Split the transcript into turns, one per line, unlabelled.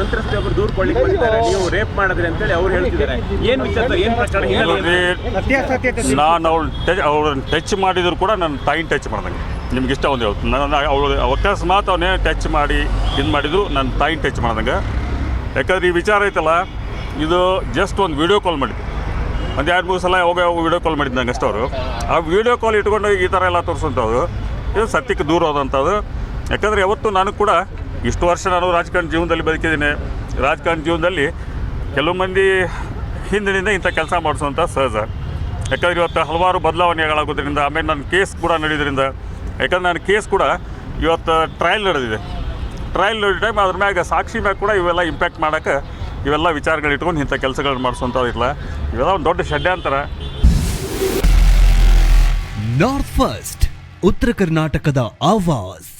ಸಂತ್ರಸ್ತೆ ಒಬ್ಬರು ದೂರ ಕೊಡ್ಲಿಕ್ಕೆ ಬಂದಿದ್ದಾರೆ. ನೀವು ರೇಪ್ ಮಾಡಿದ್ರಿ ಅಂತೇಳಿ ಅವ್ರು ಹೇಳ್ತಿದ್ದಾರೆ. ಏನು ವಿಚಾರ? ಏನ್ ಪ್ರಕರಣ?
ನಾನು ಅವಳು ಟಚ್ ಅವ್ರನ್ನ ಟಚ್ ಮಾಡಿದ್ರು ಕೂಡ ನನ್ನ ತಾಯಿನ ಟಚ್ ಮಾಡ್ದಂಗೆ. ನಿಮ್ಗೆ ಇಷ್ಟ ಒಂದು ಹೇಳ್ತು ನನ್ನ ಅವಳು ಅಕಸ್ಮಾತ್ ಅವನೇ ಟಚ್ ಮಾಡಿ ಇದು ಮಾಡಿದ್ರು ನನ್ನ ತಾಯಿನ ಟಚ್ ಮಾಡ್ದಂಗೆ. ಯಾಕಂದ್ರೆ ಈ ವಿಚಾರ ಐತಲ್ಲ ಇದು ಜಸ್ಟ್ ಒಂದು ವಿಡಿಯೋ ಕಾಲ್ ಮಾಡಿದ್ದು. ಒಂದು ಎರಡು ಮೂರು ಸಲ ಹೋಗಿ ವಿಡಿಯೋ ಕಾಲ್ ಮಾಡಿದ್ದು ನಂಗೆ ಅಷ್ಟೇ ಅವರು. ಆ ವಿಡಿಯೋ ಕಾಲ್ ಇಟ್ಕೊಂಡು ಈ ಥರ ಎಲ್ಲ ತೋರಿಸುವಂಥದ್ದು ಇದು ಸತ್ಯಕ್ಕೆ ದೂರ ಹೋದಂಥದ್ದು ಯಾಕಂದರೆ ಯಾವತ್ತು ನಾನು ಕೂಡ ಇಷ್ಟು ವರ್ಷ ನಾನು ರಾಜಕಾರಣ ಜೀವನದಲ್ಲಿ ಬದುಕಿದ್ದೀನಿ. ರಾಜಕಾರಣ ಜೀವನದಲ್ಲಿ ಕೆಲವು ಮಂದಿ ಹಿಂದಿನಿಂದ ಇಂಥ ಕೆಲಸ ಮಾಡಿಸುವಂಥ ಸಹಜ. ಯಾಕಂದ್ರೆ ಇವತ್ತು ಹಲವಾರು ಬದಲಾವಣೆಗಳಾಗೋದ್ರಿಂದ ಆಮೇಲೆ ನನ್ನ ಕೇಸ್ ಕೂಡ ನಡೆಯೋದ್ರಿಂದ, ಯಾಕಂದ್ರೆ ನನ್ನ ಕೇಸ್ ಕೂಡ ಇವತ್ತು ಟ್ರಯಲ್ ನಡೆದಿದೆ. ಟ್ರಯಲ್ ನಡೆದ ಟೈಮ್ ಅದ್ರ ಮ್ಯಾಗ ಸಾಕ್ಷಿ ಮ್ಯಾಗ ಕೂಡ ಇವೆಲ್ಲ ಇಂಪ್ಯಾಕ್ಟ್ ಮಾಡೋಕ್ಕೆ ಇವೆಲ್ಲ ವಿಚಾರಗಳು ಇಟ್ಕೊಂಡು ಇಂಥ ಕೆಲಸಗಳನ್ನ ಮಾಡಿಸುವಂಥದ್ದಿಲ್ಲ ಇವೆಲ್ಲ ಒಂದು ದೊಡ್ಡ ಷಡ್ಯಂತರ.
ನಾರ್ತ್ ಫಸ್ಟ್ ಉತ್ತರ ಕರ್ನಾಟಕದ ಆವಾಜ್